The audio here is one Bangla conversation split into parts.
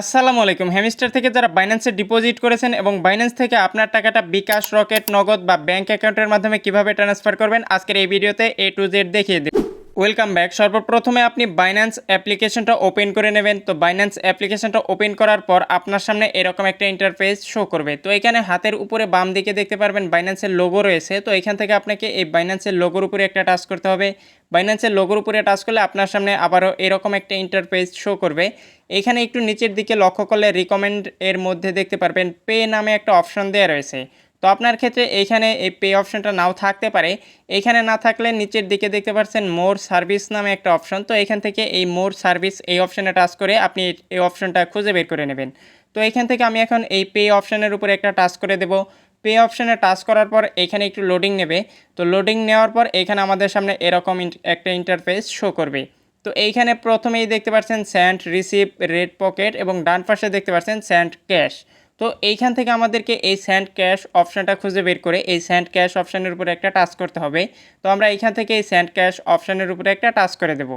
আসসালামু আলাইকুম। হ্যামিস্টার থেকে যারা বাইন্যান্সে ডিপোজিট করেছেন এবং বাইন্যান্স থেকে আপনার টাকাটা বিকাশ, রকেট, নগদ বা ব্যাঙ্ক অ্যাকাউন্টের মাধ্যমে কীভাবে ট্রান্সফার করবেন, আজকের এই ভিডিওতে এ টু জেড দেখিয়ে দেব। ওয়েলকাম ব্যাক সর্বপ্রথমে আপনি বাইন্যান্স অ্যাপ্লিকেশনটা ওপেন করে নেবেন। তো বাইন্যান্স অ্যাপ্লিকেশনটা ওপেন করার পর আপনার সামনে এরকম একটা ইন্টারফেস শো করবে। তো এখানে হাতের উপরে বাম দিকে দেখতে পারবেন বাইন্যান্সের লোগো রয়েছে। তো এখান থেকে আপনাকে এই বাইন্যান্সের লোগোর উপরে একটা টাচ করতে হবে। বাইন্যান্সের লোগোর উপরে টাচ করলে আপনার সামনে আবারও এরকম একটা ইন্টারফেস শো করবে। এখানে একটু নিচের দিকে লক্ষ্য করলে রিকমেন্ড এর মধ্যে দেখতে পারবেন পে নামে একটা অপশন দেওয়া রয়েছে। তো আপনার ক্ষেত্রে এইখানে এই পে অপশনটা নাও থাকতে পারে। এখানে না থাকলে নিচের দিকে দেখতে পাচ্ছেন মোর সার্ভিস নামে একটা অপশন তো এখান থেকে এই মোর সার্ভিস এই অপশানে টাচ করে আপনি এই অপশনটা খুঁজে বের করে নেবেন। তো এখান থেকে আমি এখন এই পে অপশানের উপরে একটা টাচ করে দেব। পে অপশানে টাচ করার পর এখানে একটু লোডিং নেবে। তো লোডিং নেওয়ার পর এখানে আমাদের সামনে এরকম একটা ইন্টারফেস শো করবে। তো এইখানে প্রথমেই দেখতে পাচ্ছেন স্যান্ড রিসিভ রেড পকেট এবং ডান পাশে দেখতে পাচ্ছেন স্যান্ড ক্যাশ তো এইখান থেকে আমাদেরকে এই স্যান্ড ক্যাশ অপশানটা খুঁজে বের করে এই স্যান্ড ক্যাশ অপশানের উপরে একটা টাচ করতে হবে। তো আমরা এইখান থেকে এই স্যান্ড ক্যাশ অপশানের উপরে একটা টাচ করে দেবো।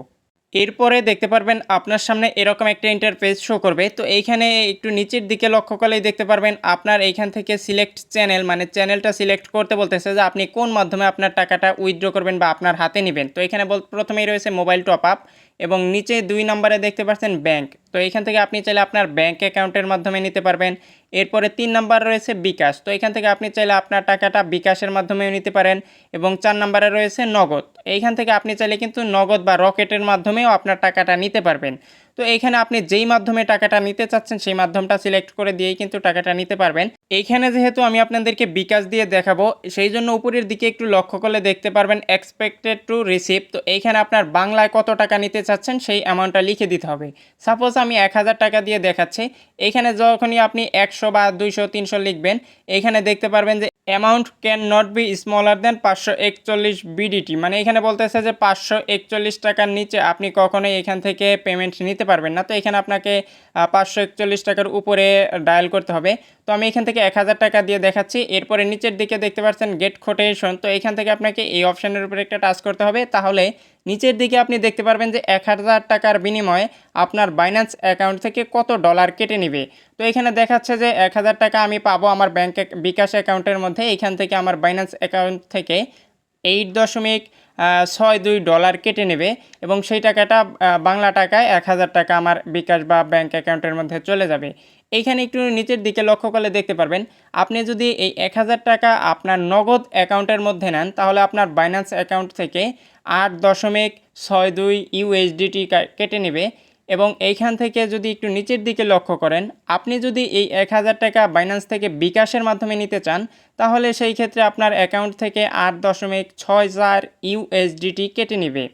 এরপরে দেখতে পারবেন আপনার সামনে এরকম একটা ইন্টারফেস শো করবে। তো এইখানে একটু নিচের দিকে লক্ষ্য করলেই দেখতে পারবেন আপনার এইখান থেকে সিলেক্ট চ্যানেল মানে চ্যানেলটা সিলেক্ট করতে বলতেছে যে আপনি কোন মাধ্যমে আপনার টাকাটা উইথড্র করবেন বা আপনার হাতে নেবেন। তো এখানে বল প্রথমেই রয়েছে মোবাইল টপ আপ এবং নিচে দুই নম্বরে দেখতে পাচ্ছেন ব্যাংক তো এখান থেকে আপনি চাইলে আপনার ব্যাঙ্ক অ্যাকাউন্টের মাধ্যমে নিতে পারবেন। এরপরে তিন নাম্বার রয়েছে বিকাশ। তো এখান থেকে আপনি চাইলে আপনার টাকাটা বিকাশের মাধ্যমেও নিতে পারেন এবং চার নাম্বারে রয়েছে নগদ। এইখান থেকে আপনি চাইলে কিন্তু নগদ বা রকেটের মাধ্যমেও আপনার টাকাটা নিতে পারবেন। তো এইখানে আপনি যেই মাধ্যমে টাকাটা নিতে চাচ্ছেন, সেই মাধ্যমটা সিলেক্ট করে দিয়েই কিন্তু টাকাটা নিতে পারবেন। এইখানে যেহেতু আমি আপনাদেরকে বিকাশ দিয়ে দেখাবো, সেই জন্য উপরের দিকে একটু লক্ষ্য করলে দেখতে পারবেন এক্সপেক্টেড টু রিসিভ তো এইখানে আপনার বাংলায় কত টাকা নিতে চাচ্ছেন, সেই অ্যামাউন্টটা লিখে দিতে হবে। সাপোজ আমি এক হাজার টাকা দিয়ে দেখাচ্ছি। এইখানে যখনই আপনি একশো বা দুইশো, তিনশো লিখবেন, এইখানে দেখতে পারবেন যে amount can not be smaller than পাঁচশো একচল্লিশ বিডিটি মানে এখানে বলতেছে যে পাঁচশো একচল্লিশ টাকার নিচে আপনি কখনোই এখান থেকে পেমেন্ট নিতে পারবেন না। তো এখানে আপনাকে পাঁচশো একচল্লিশ টাকার উপরে ডায়াল করতে হবে। তো আমি এখান থেকে এক হাজার টাকা দিয়ে দেখাচ্ছি। এরপরে নিচের দিকে দেখতে পাচ্ছেন গেট কোটেশন তো এখান থেকে আপনাকে এই অপশানের উপরে একটা টাচ করতে হবে। তাহলে নিচের দিকে আপনি দেখতে পারবেন যে এক হাজার টাকার বিনিময়ে আপনার বাইন্যান্স অ্যাকাউন্ট থেকে কত ডলার কেটে নেবে। তো এখানে দেখাচ্ছে যে এক হাজার টাকা আমি পাবো আমার ব্যাংক বিকাশ অ্যাকাউন্টের মধ্যে। এখান থেকে আমার বাইন্যান্স অ্যাকাউন্ট থেকে এইট দশমিক ছয় দুই ডলার কেটে নেবে এবং সেই টাকাটা বাংলা টাকায় এক হাজার টাকা আমার বিকাশ বা ব্যাঙ্ক অ্যাকাউন্টের মধ্যে চলে যাবে। এইখানে একটু নিচের দিকে লক্ষ্য করলে দেখতে পারবেন, আপনি যদি এই এক হাজার টাকা আপনার নগদ অ্যাকাউন্টের মধ্যে নেন, তাহলে আপনার বাইন্যান্স অ্যাকাউন্ট থেকে আট দশমিক ছয় দুই ইউএসডিটি কেটে নেবে। এবং এইখান থেকে যদি একটু নিচের দিকে লক্ষ্য করেন, আপনি যদি এই এক হাজার টাকা বাইন্যান্স থেকে বিকাশের মাধ্যমে নিতে চান, তাহলে সেই ক্ষেত্রে আপনার অ্যাকাউন্ট থেকে আট দশমিক ছয় চার ইউএসডিটি কেটে নেবে।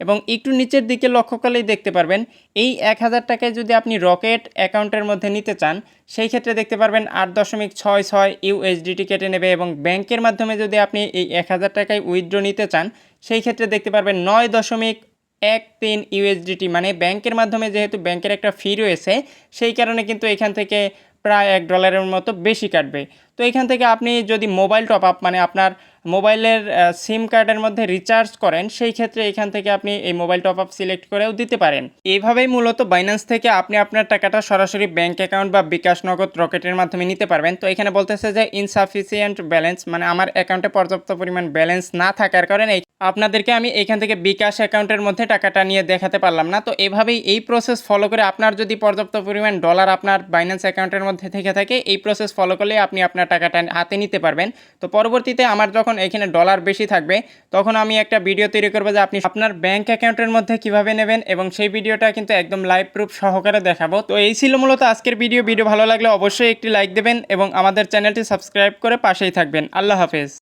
এবং একটু নিচের দিকে লক্ষ্য করলেই দেখতে পারবেন, এই এক হাজার টাকায় যদি আপনি রকেট অ্যাকাউন্টের মধ্যে নিতে চান, সেই ক্ষেত্রে দেখতে পারবেন আট দশমিক ছয় ছয় ইউএসডিটি কেটে নেবে এবং ব্যাংকের মাধ্যমে যদি আপনি এই এক হাজার টাকায় উইথড্র নিতে চান, সেই ক্ষেত্রে দেখতে পারবেন নয় দশমিক এক তিন ইউএসডিটি মানে ব্যাংকের মাধ্যমে যেহেতু ব্যাংকের একটা ফি রয়েছে, সেই কারণে কিন্তু এখান থেকে প্রায় এক ডলারের মতো বেশি কাটবে। তো এখান থেকে আপনি যদি মোবাইল টপ আপ মানে আপনার মোবাইলের সিম কার্ডের মধ্যে রিচার্জ করেন, সেই ক্ষেত্রে এখান থেকে আপনি এই মোবাইল টপ আপ সিলেক্ট করেও দিতে পারেন। এইভাবেই মূলত বাইন্যান্স থেকে আপনি আপনার টাকাটা সরাসরি ব্যাংক অ্যাকাউন্ট বা বিকাশ নগদ রকেটের মাধ্যমে নিতে পারবেন। তো এখানে বলতেছে যে ইনসাফিসিয়েন্ট ব্যালেন্স মানে আমার অ্যাকাউন্টে পর্যাপ্ত পরিমাণ ব্যালেন্স না থাকার কারণে আপনাদেরকে আমি এখান থেকে বিকাশ অ্যাকাউন্টের মধ্যে টাকাটা নিয়ে দেখাতে পারলাম না। তো এভাবেই এই প্রসেস ফলো করে আপনার যদি পর্যাপ্ত পরিমাণ ডলার আপনার বাইন্যান্স অ্যাকাউন্টের মধ্যে থেকে থাকে, এই প্রসেস ফলো করলে আপনি আপনার টাকাটা হাতে নিতে পারবেন। তো পরবর্তীতে আমার যখন এখানে ডলার বেশি থাকবে, তখন আমি একটা ভিডিও তৈরি করব যে আপনি আপনার ব্যাঙ্ক অ্যাকাউন্টের মধ্যে কীভাবে নেবেন এবং সেই ভিডিওটা কিন্তু একদম লাইভ প্রুফ সহকারে দেখাবো। তো এই ছিল মূলত আজকের ভিডিও ভিডিও ভালো লাগলে অবশ্যই একটি লাইক দেবেন এবং আমাদের চ্যানেলটি সাবস্ক্রাইব করে পাশেই থাকবেন। আল্লাহ হাফেজ।